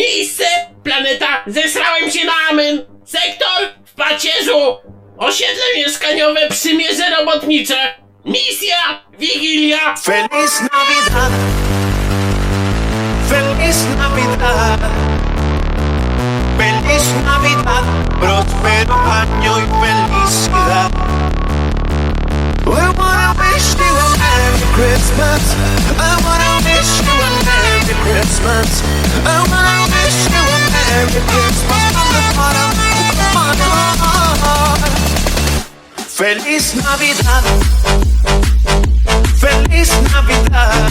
Miejsce, planeta, zesrałem się na amen. Sektor, w pacierzu. Osiedle mieszkaniowe, przymierze robotnicze. Misja, Wigilia. Feliz Navidad. Feliz Navidad. Feliz Navidad. Próspero año y felicidad. We wanna wish you a Merry Christmas. I wanna wish you a Merry Christmas. Feliz Navidad. Feliz Navidad.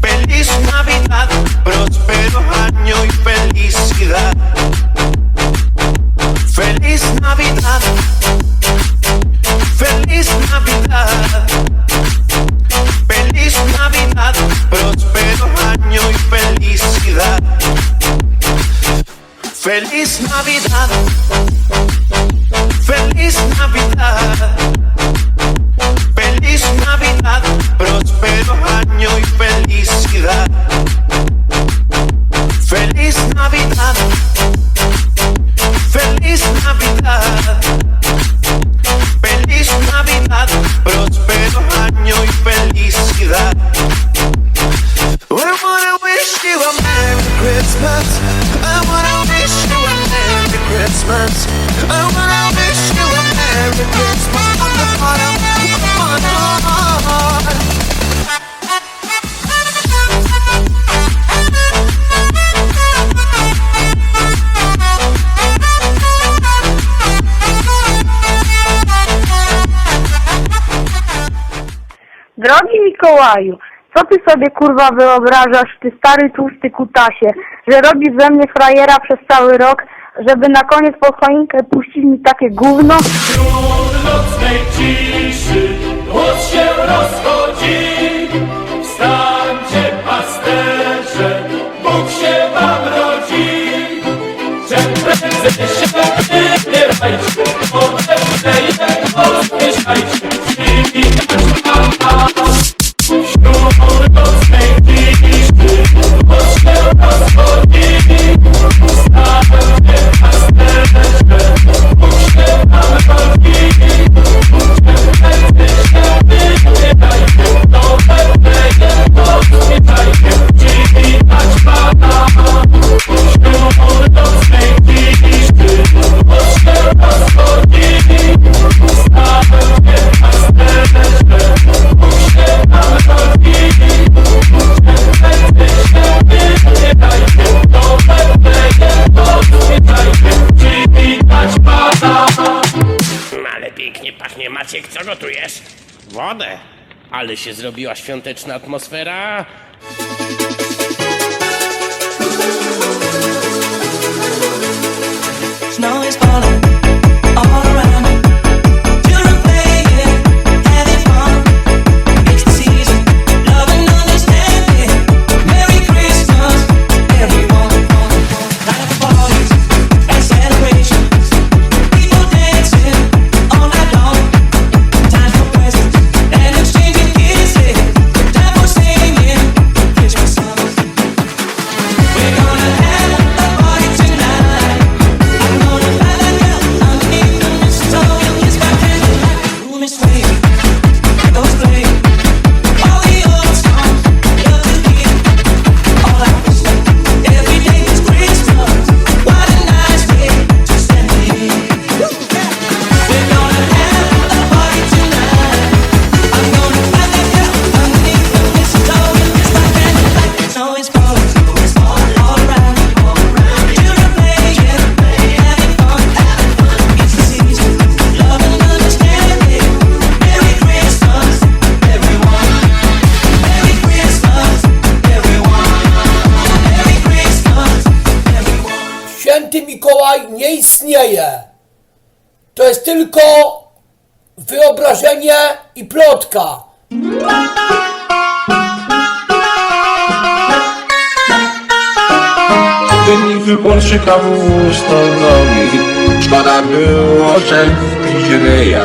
Feliz Navidad. Próspero año y felicidad. Feliz Navidad. Feliz Navidad. Feliz Navidad. Feliz Navidad. Feliz Navidad, próspero año y felicidad. Feliz Navidad. Feliz Navidad. Feliz Navidad, Drogi Mikołaju, co ty sobie kurwa wyobrażasz, ty stary tłusty kutasie, że robisz ze mnie frajera przez cały rok, żeby na koniec pod choinkę puścić mi takie gówno? Wśród nocnej ciszy głos się rozchodzi. Wstańcie pasterze, Bóg się wam rodzi. Czym prędzej Ale się zrobiła świąteczna atmosfera. Jest tylko wyobrażenie i plotka. Wynik Polszyka ustanowili Szkoda było, że pić ryja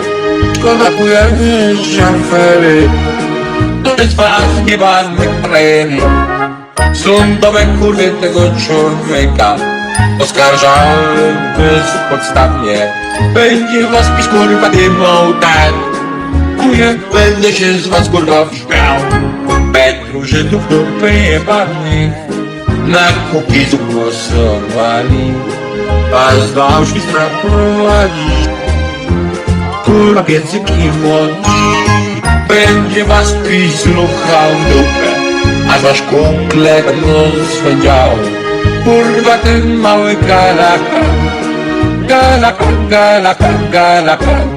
Szkoda pojeżdżam fery To jest was nieważnych premii. Sądowe kurwy tego człowieka Oskarżałem bezpodstawnie Będzie was pić kurwa dymą tak. Chuję, będę się z was kurwa śmiał Petru Żydów dupy jebanych Na kukizu głosowali A z Auschwitz prowadzić Kurwa piecyki młodzi Będzie was pić luchał w dupę. Aż wasz kumple będą swędział Kurwa ten mały galakan Galakan, galakan, galakan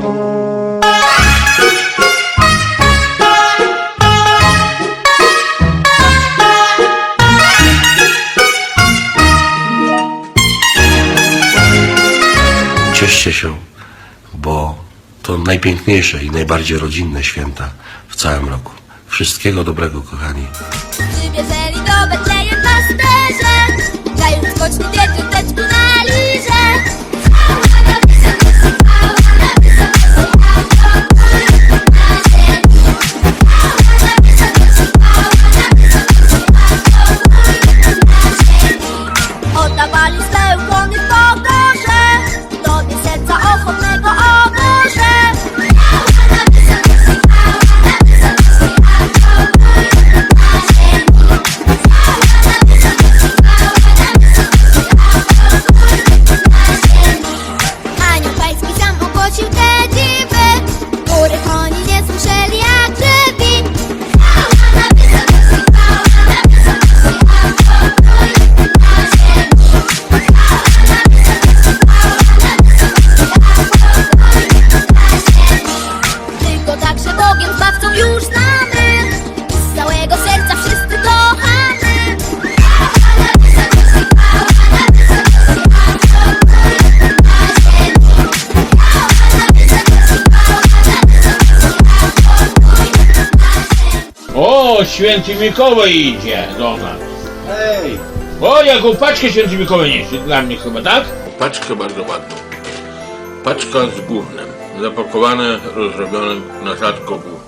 Cieszcie się, bo to najpiękniejsze i najbardziej rodzinne święta w całym roku. Wszystkiego dobrego, kochani. Przybierzeli do Betlejem pasterze Let's. Święty Mikołaj idzie do nas. Hej! O, jaką paczkę święty Mikołaj niesie dla mnie chyba, tak? Paczkę bardzo ładną. Paczka z gównem. Zapakowane, rozrobione na rzadko gównem.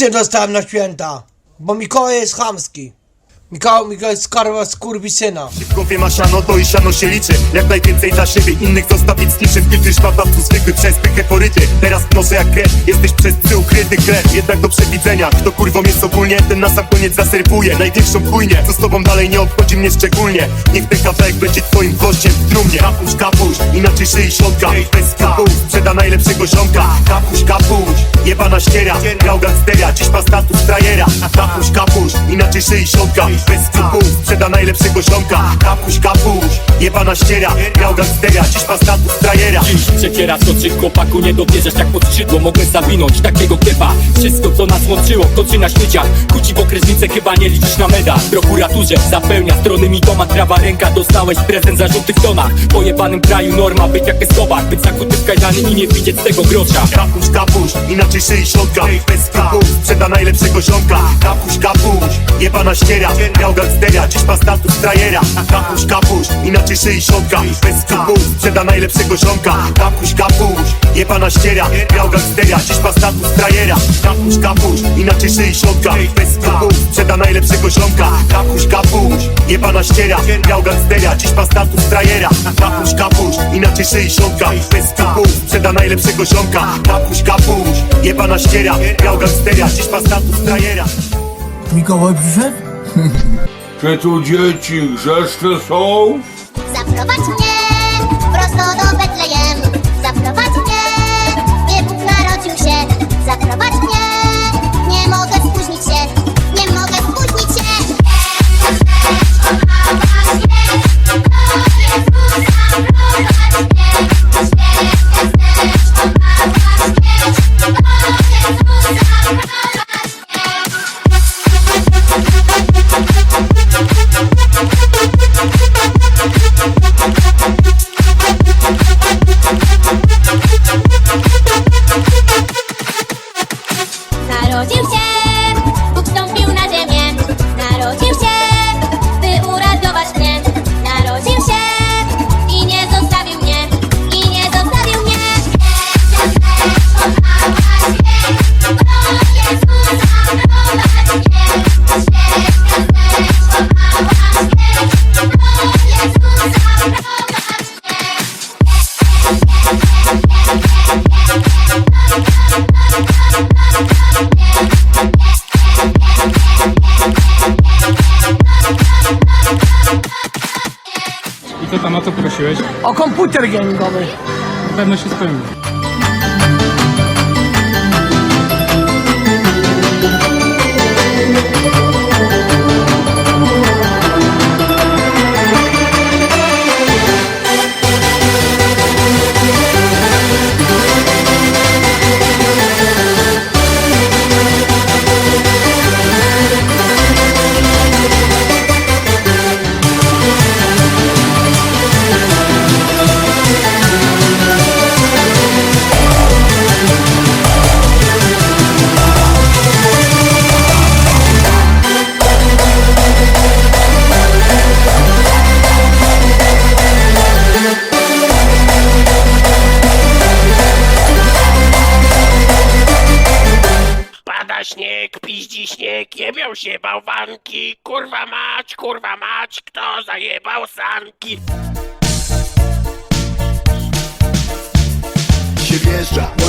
Nic dostałem na święta, bo Mikołaj jest chamski. Mikołaj, Mikołaj jest skarba skurwysyna. W głowie ma siano, to i siano się liczy. Jak najwięcej dla siebie, innych zostawić z niczym. Filtry szpatawcu zwykły przez pychę poryty. Teraz noszę jak krew, jesteś przez psy ukryty krew. Jednak do przewidzenia, kto kurwą jest ogólnie Ten na sam koniec zaserwuje. Największą chujnię Co z tobą dalej nie obchodzi mnie szczególnie. Niech ten kawałek będzie twoim gwoździem w trumnie. Kapuś, kapuś, inaczej szyi środka. Bez kapuś, sprzeda najlepszego ziomka. Kapuś, kapuś, jebana ściera. Grał gangstera, dziś ma status frajera. Kapuś, kapuś, inaczej szyi środka Bez kapuś, sprzeda najlepszego ziomka. Kapuś, kapuś, jebana ściera Grał gangstera, dziś ma status Dziś przeciera soczy chłopaku Nie dowierzasz jak pod skrzydło Mogłem zawinąć takiego typa Wszystko co nas łączyło Toczy na śmieciach. Kuci w okresnicę Chyba nie liczysz na medal W prokuraturze zapełnia strony mi domak Prawa ręka Dostałeś prezent zarzuty w tonach. W pojebanym kraju norma Być jak Escobar. Być zakuty w kajdany I nie widzieć tego grosza. Kapuś, kapuś, inaczej szyi środka. Bez kapuś, sprzeda najlepszego ziomka. Kapuś, kapuś, jebana ściera. Grał gangstera, dziś ma status frajera. Kapuś, kapuś, inaczej szyi środka. Bez kapuś, sprzeda najlepszego ziomka. Kapuś, kapuś, jebana ściera Grał gangstera, dziś ma status frajera Kapuś, kapuś, inaczej szyi środka Bez kapuś, sprzeda najlepszego ziomka Kapuś, kapuś, jebana ściera Grał gangstera, dziś ma status frajera Kapuś, kapuś, inaczej szyi środka Bez kapuś, sprzeda najlepszego ziomka Kapuś, kapuś, jebana ściera Grał gangstera, dziś ma status frajera Mikołaj przyszedł? Czy tu dzieci grzeszne są? Zaprowadź mnie prosto do Betlejem. Zaprowadź Gamingowy. Na pewno się spełni. Kurwa mać, kurwa mać, kto zajebał sanki?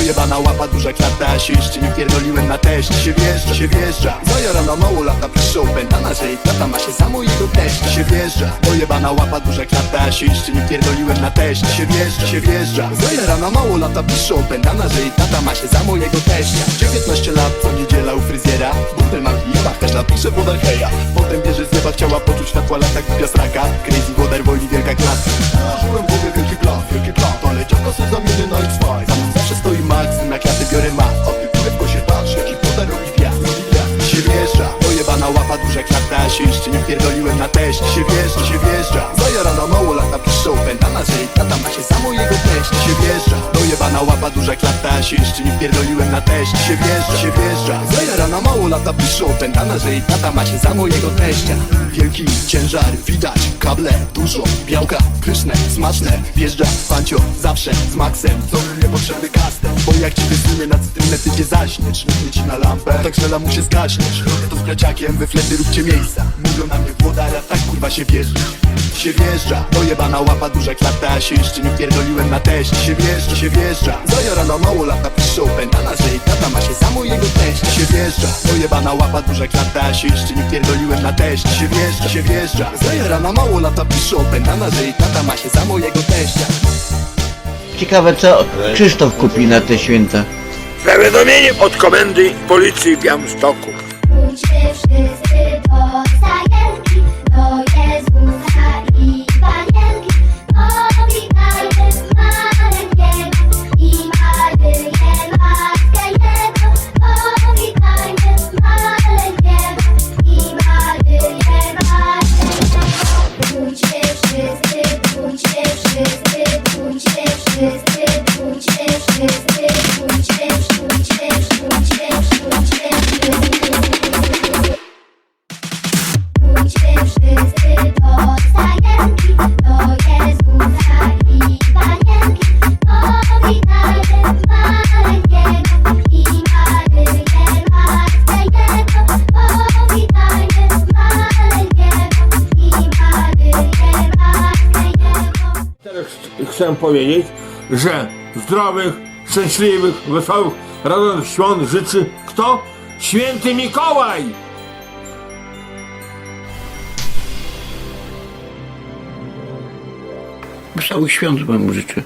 Dojebana łapa, duża klata, się nie pierdoliłem na teście Się wjeżdża, się wjeżdża. Zajora na mało lata, piszą pętana, że jej tata ma się za mojego teścia. Się wjeżdża, dojebana łapa, duża klata, się nie pierdoliłem na teście Się wjeżdża, się wjeżdża. Zajora na mało lata, piszą pętana, że jej tata ma się za mojego teścia. 19 lat, co niedziela u fryzjera. Burdel mam w jebach, każda pisze wodar heja. Potem bierze z nieba, chciała poczuć światła lata, głupia sraka. Crazy wodar woli wielka klasa jeszcze nie pierdoliłem na teście Się wjeżdża, się wjeżdża. Zajara na mało lata, piszą pętana Że jej tata ma się za mojego teścia Się wjeżdża, dojebana łapa, duża klata. Się jeszcze nie pierdoliłem na teście Się wjeżdża, się wjeżdża. Zajara na mało lata, piszą pętana Że jej tata ma się za mojego teścia. Wielki ciężar, widać Kable, dużo, białka, pyszne, smaczne. Wjeżdża, pancio, zawsze z maksem Co nie potrzeby kastem Bo jak ci wysunie na cytrynę, ty cię zaśnie Czmychnie ci na lampę, tak że mu się zgaśniesz. Robię to z braciakiem, we flety róbcie miejsca. Mówią na mnie włodara, tak kurwa się wjeżdża. Się wjeżdża, dojebana łapa, duża klata Się jeszcze nie pierdoliłem na teście Się wjeżdża, się wjeżdża. Zajora na mało lata, piszą pętana Że jej tata ma się za mojego teścia Się wjeżdża, dojebana łapa, duża klata Się jeszcze nie pierdoliłem na teście Się wjeżdża, się wjeżdża. Zajora na mało lata, piszą pętana Że jej tata ma się za mojego teścia Ciekawe co Krzysztof kupi na te święta. Zawiadomienie od komendy policji w Białymstoku. Wszyscy chcę powiedzieć, że zdrowych, szczęśliwych, wesołych, radosnych świąt życzy kto? Święty Mikołaj! Wesołych świąt wam życzę.